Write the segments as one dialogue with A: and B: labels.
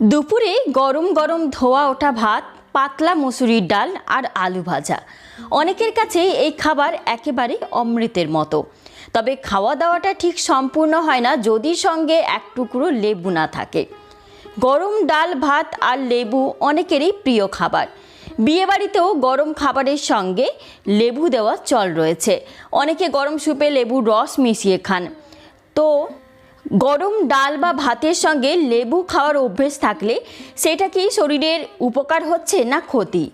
A: দুপুরে গরম গরম ধোয়া ওঠা ভাত, পাতলা মুসুরির ডাল আর আলু ভাজা। অনেকের কাছে এই খাবার একেবারে অমৃতের মতো। তবে খাওয়া দাওয়াটা ঠিক সম্পূর্ণ হয় না যদি সঙ্গে এক টুকরো লেবু না থাকে। গরম ডাল, ভাত আর লেবু অনেকেরই প্রিয় খাবার। বিয়েবাড়িতেও গরম খাবারের সঙ্গে লেবু দেওয়া চল রয়েছে। অনেকে গরম স্যুপে লেবুর রস মিশিয়ে খান। তো গরম ডাল বা ভাতের সঙ্গে লেবু খাওয়ার অভ্যেস থাকলে সেটা কি শরীরের উপকার হচ্ছে না ক্ষতি?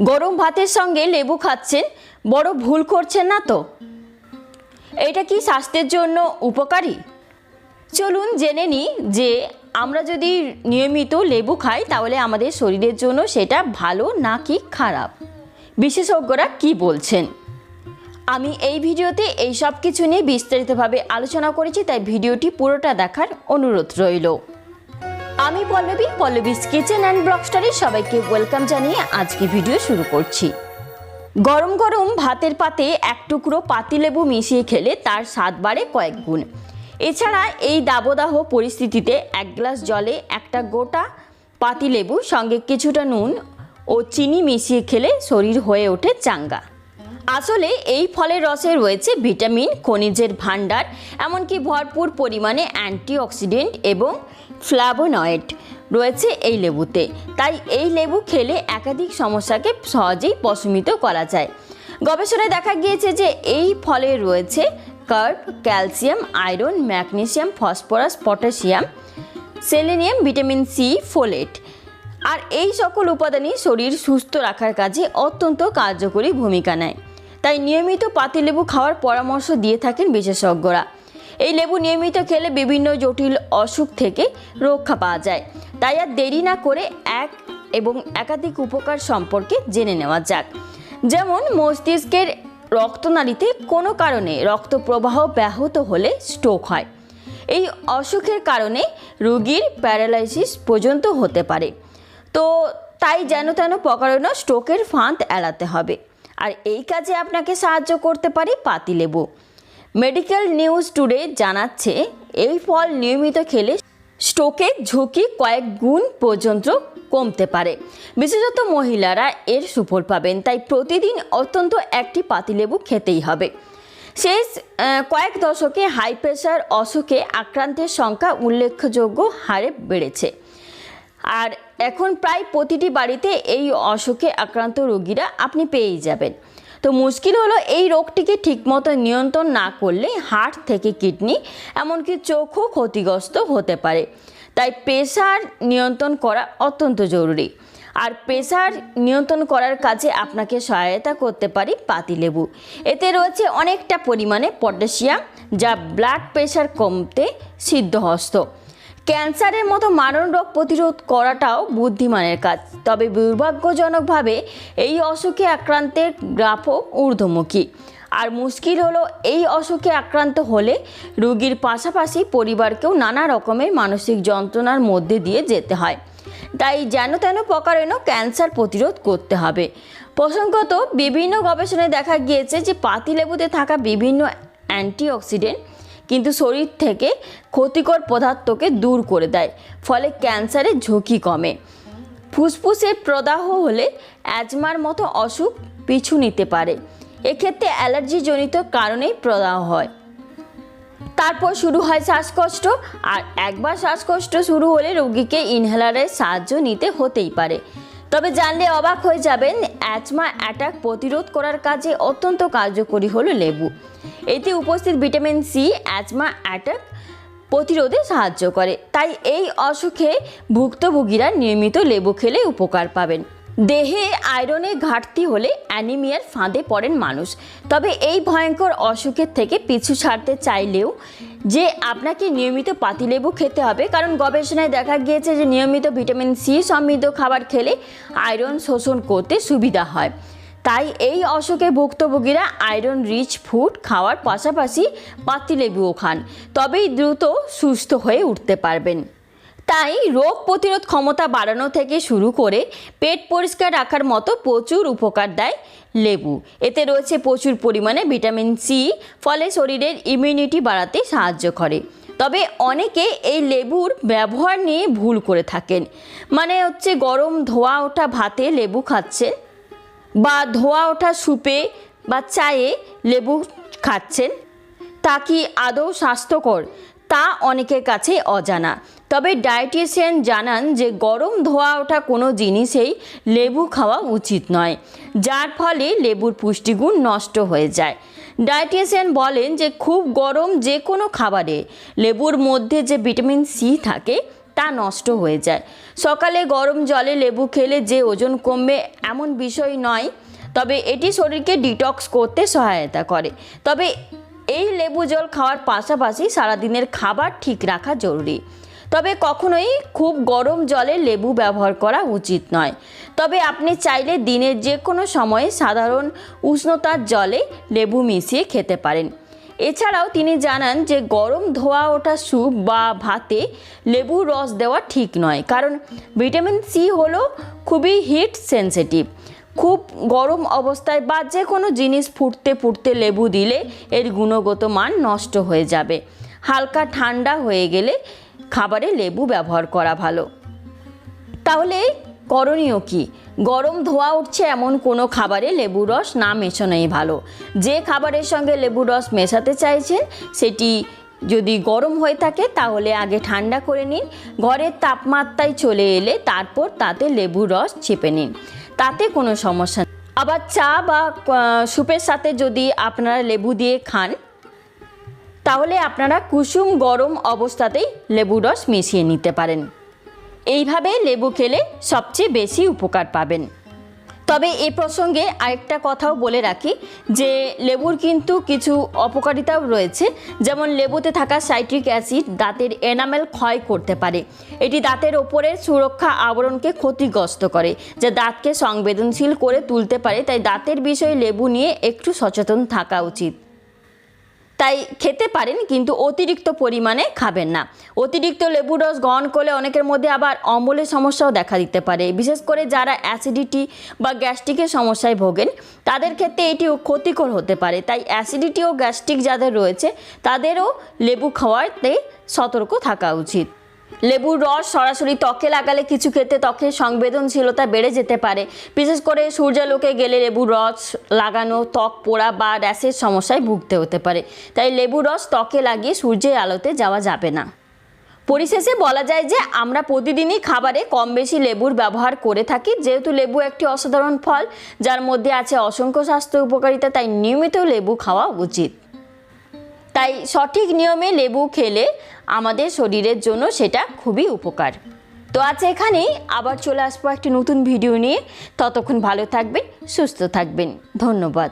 A: গরম ভাতের সঙ্গে লেবু খাচ্ছেন, বড় ভুল করছেন না তো? এটা কি স্বাস্থ্যের জন্য উপকারী? চলুন জেনে নিই যে আমরা যদি নিয়মিত লেবু খাই, তাহলে আমাদের শরীরের জন্য সেটা ভালো নাকি খারাপ? বিশেষজ্ঞরা কি বলছেন? আমি এই ভিডিওতে এই সব কিছু নিয়ে বিস্তারিতভাবে আলোচনা করেছি, তাই ভিডিওটি পুরোটা দেখার অনুরোধ রইল। আমি পল্লবী পল্লবীস কিচেন অ্যান্ড ব্লগস্টারে সবাইকে ওয়েলকাম জানিয়ে আজকে ভিডিও শুরু করছি। গরম গরম ভাতের পাতে এক টুকরো পাতিলেবু মিশিয়ে খেলে তার স্বাদ বাড়ে কয়েক গুণ। এছাড়া এই দাবদাহ পরিস্থিতিতে এক গ্লাস জলে একটা গোটা পাতিলেবু, সঙ্গে কিছুটা নুন ও চিনি মিশিয়ে খেলে শরীর হয়ে ওঠে চাঙ্গা। আসলে এই ফলের রসে রয়েছে ভিটামিন, খনিজের ভাণ্ডার, এমনকি ভরপুর পরিমাণে অ্যান্টিঅক্সিডেন্ট এবং ফ্ল্যাভোনয়েড রয়েছে এই লেবুতে। তাই এই লেবু খেলে একাধিক সমস্যাকে সহজেই প্রশমিত করা যায়। গবেষণায় দেখা গিয়েছে যে এই ফলে রয়েছে carb, calcium, iron, magnesium, phosphorus, potassium, selenium, vitamin C, folate. আর এই সকল উপাদানই শরীর সুস্থ রাখার কাজে অত্যন্ত কার্যকরী ভূমিকা নেয়। তাই নিয়মিত পাতিলেবু খাওয়ার পরামর্শ দিয়ে থাকেন বিশেষজ্ঞরা। এই লেবু নিয়মিত খেলে বিভিন্ন জটিল অসুখ থেকে রক্ষা পাওয়া যায়। তাই আর দেরি না করে এক এবং একাধিক উপকার সম্পর্কে জেনে নেওয়া যাক। যেমন, মস্তিষ্কের রক্তনালীতে কোনো কারণে রক্ত প্রবাহ ব্যাহত হলে স্ট্রোক হয়। এই অসুখের কারণে রোগীর প্যারালাইসিস পর্যন্ত হতে পারে। তো তাই যেন তেন প্রকারণ স্ট্রোকের ফাঁদ এড়াতে হবে। আর এই কাজে আপনাকে সাহায্য করতে পারে পাতিলেবু মেডিকেল নিউজ টুডে জানাচ্ছে, এই ফল নিয়মিত খেলে স্ট্রোকের ঝুঁকি কয়েক গুণ পর্যন্ত কমতে পারে। বিশেষত মহিলারা এর সুফল পাবেন, তাই প্রতিদিন অত্যন্ত একটি পাতিলেবু খেতেই হবে। শেষ কয়েক দশকে হাই প্রেশার অসুখে আক্রান্তের সংখ্যা উল্লেখযোগ্য হারে বেড়েছে। আর এখন প্রায় প্রতিটি বাড়িতে এই অসুখে আক্রান্ত রোগীরা আপনি পেয়েই যাবেন। তো মুশকিল হলো এই রোগটিকে ঠিকমতো নিয়ন্ত্রণ না করলে হার্ট থেকে কিডনি, এমনকি চোখও ক্ষতিগ্রস্ত হতে পারে। তাই প্রেশার নিয়ন্ত্রণ করা অত্যন্ত জরুরি। আর প্রেশার নিয়ন্ত্রণ করার কাজে আপনাকে সহায়তা করতে পারি পাতিলেবু এতে রয়েছে অনেকটা পরিমাণে পটাশিয়াম, যা ব্লাড প্রেশার কমতে সিদ্ধহস্ত। ক্যান্সারের মতো মারণ রোগ প্রতিরোধ করাটাও বুদ্ধিমানের কাজ। তবে দুর্ভাগ্যজনকভাবে এই অসুখে আক্রান্তের গ্রাফও ঊর্ধ্বমুখী। আর মুশকিল হলো এই অসুখে আক্রান্ত হলে রুগীর পাশাপাশি পরিবারকেও নানা রকমের মানসিক যন্ত্রণার মধ্যে দিয়ে যেতে হয়। তাই যেন তেন প্রকারেণও ক্যান্সার প্রতিরোধ করতে হবে। প্রসঙ্গত বিভিন্ন গবেষণায় দেখা গিয়েছে যে পাতিলেবুতে থাকা বিভিন্ন অ্যান্টিঅক্সিডেন্ট কিন্তু শরীর থেকে ক্ষতিকর পদার্থকে দূর করে দেয়, ফলে ক্যান্সারের ঝুঁকি কমে। ফুসফুসের প্রদাহ হলে অ্যাজমার মতো অসুখ পিছু নিতে পারে। এক্ষেত্রে অ্যালার্জিজনিত কারণেই প্রদাহ হয়। তারপর শুরু হয় শ্বাসকষ্ট, আর একবার শ্বাসকষ্ট শুরু হলে রোগীকে ইনহেলারের সাহায্য নিতে হতেই পারে। তবে জানলে অবাক হয়ে যাবেন, অ্যাজমা অ্যাটাক প্রতিরোধ করার কাজে অত্যন্ত কার্যকরী হলো লেবু। এতে উপস্থিত ভিটামিন সি অ্যাজমা অ্যাটাক প্রতিরোধে সাহায্য করে। তাই এই অসুখে ভুক্তভোগীরা নিয়মিত লেবু খেলে উপকার পাবেন। দেহে আয়রনের ঘাটতি হলে অ্যানিমিয়ার ফাঁদে পড়েন মানুষ। তবে এই ভয়ঙ্কর অসুখের থেকে পিছু ছাড়তে চাইলেও যে আপনাকে নিয়মিত পাতিলেবু খেতে হবে, কারণ গবেষণায় দেখা গিয়েছে যে নিয়মিত ভিটামিন সি সমৃদ্ধ খাবার খেলে আয়রন শোষণ করতে সুবিধা হয়। তাই এই অসুখে ভুক্তভোগীরা আয়রন রিচ ফুড খাওয়ার পাশাপাশি পাতিলেবুও খান, তবেই দ্রুত সুস্থ হয়ে উঠতে পারবেন। তাই রোগ প্রতিরোধ ক্ষমতা বাড়ানো থেকে শুরু করে পেট পরিষ্কার রাখার মতো প্রচুর উপকার দেয় লেবু। এতে রয়েছে প্রচুর পরিমাণে ভিটামিন সি, ফলে শরীরের ইমিউনিটি বাড়াতে সাহায্য করে। তবে অনেকে এই লেবুর ব্যবহার নিয়ে ভুল করে থাকেন। মানে হচ্ছে গরম ধোয়া ওঠা ভাতে লেবু খাচ্ছেন বা ধোয়া ওঠা স্যুপে বা চায়ে লেবু খাচ্ছেন, তা কি আদৌ স্বাস্থ্যকর? তা অনেকের কাছে অজানা। তবে ডায়েটিশিয়ান জানান যে গরম ধোয়া ওঠা কোনো জিনিসেই লেবু খাওয়া উচিত নয়, যার ফলে লেবুর পুষ্টিগুণ নষ্ট হয়ে যায়। ডায়েটিশিয়ান বলেন যে খুব গরম যে কোনো খাবারে লেবুর মধ্যে যে ভিটামিন সি থাকে তা নষ্ট হয়ে যায়। সকালে গরম জলে লেবু খেলে যে ওজন কমবে এমন বিষয় নয়, তবে এটি শরীরকে ডিটক্স করতে সহায়তা করে। তবে এই লেবু জল খাওয়ার পাশাপাশি সারাদিনের খাবার ঠিক রাখা জরুরি। তবে কখনোই খুব গরম জলে লেবু ব্যবহার করা উচিত নয়। তবে আপনি চাইলে দিনের যে কোনো সময়ে সাধারণ উষ্ণতার জলে লেবু মিশিয়ে খেতে পারেন। এছাড়াও তিনি জানান যে গরম ধোয়া ওঠা স্যুপ বা ভাতে লেবুর রস দেওয়া ঠিক নয়, কারণ ভিটামিন সি হলো খুবই হিট সেনসিটিভ। খুব গরম অবস্থায় বা যে কোনো জিনিস ফুটতে ফুটতে লেবু দিলে এর গুণগত মান নষ্ট হয়ে যাবে। হালকা ঠান্ডা হয়ে গেলে খাবারে লেবু ব্যবহার করা ভালো। তাহলে করণীয় কি? গরম ধোয়া উঠছে এমন কোনো খাবারে লেবু রস না মেশানোই ভালো। যে খাবারের সঙ্গে লেবু রস মেশাতে চাইছেন, সেটি যদি গরম হয়ে থাকে, তাহলে আগে ঠান্ডা করে নিন। ঘরের তাপমাত্রায় চলে এলে তারপর তাতে লেবু রস চেপে নিন। তাতে কোনো সমস্যা নেই। আবার চা বা স্যুপের সাথে যদি আপনারা লেবু দিয়ে খান, তাহলে আপনারা কুসুম গরম অবস্থাতেই লেবু রস মিশিয়ে নিতে পারেন। এইভাবে লেবু খেলে সবচেয়ে বেশি উপকার পাবেন। তবে এ প্রসঙ্গে আরেকটা কথাও বলে রাখি যে লেবুর কিন্তু কিছু অপকারিতাও রয়েছে। যেমন লেবুতে থাকা সাইট্রিক অ্যাসিড দাঁতের এনামেল ক্ষয় করতে পারে। এটি দাঁতের ওপরের সুরক্ষা আবরণকে ক্ষতিগ্রস্ত করে, যা দাঁতকে সংবেদনশীল করে তুলতে পারে। তাই দাঁতের বিষয়ে লেবু নিয়ে একটু সচেতন থাকা উচিত। তাই খেতে পারেন, কিন্তু অতিরিক্ত পরিমাণে খাবেন না। অতিরিক্ত লেবু রস গ্রহণ করলে অনেকের মধ্যে আবার অম্বলের সমস্যাও দেখা দিতে পারে। বিশেষ করে যারা অ্যাসিডিটি বা গ্যাস্ট্রিকের সমস্যায় ভোগেন, তাদের ক্ষেত্রে এটি ক্ষতিকর হতে পারে। তাই অ্যাসিডিটি ও গ্যাস্ট্রিক যাদের রয়েছে, তাদেরও লেবু খাওয়াতে সতর্ক থাকা উচিত। লেবুর রস সরাসরি ত্বকে লাগালে কিছু ক্ষেত্রে ত্বকের সংবেদনশীলতা বেড়ে যেতে পারে। বিশেষ করে সূর্যালোকে গেলে লেবুর রস লাগানো, ত্বক পোড়া বা র্যাশের সমস্যায় ভুগতে হতে পারে। তাই লেবুর রস ত্বকে লাগিয়ে সূর্যের আলোতে যাওয়া যাবে না। পরিশেষে বলা যায় যে, আমরা প্রতিদিনই খাবারে কম বেশি লেবুর ব্যবহার করে থাকি। যেহেতু লেবু একটি অসাধারণ ফল, যার মধ্যে আছে অসংখ্য স্বাস্থ্য উপকারিতা, তাই নিয়মিত লেবু খাওয়া উচিত। তাই সঠিক নিয়মে লেবু খেলে আমাদের শরীরের জন্য সেটা খুবই উপকার। তো আজ এখানেই আবার চলে আসব একটি নতুন ভিডিও নিয়ে। ততক্ষণ ভালো থাকবেন, সুস্থ থাকবেন। ধন্যবাদ।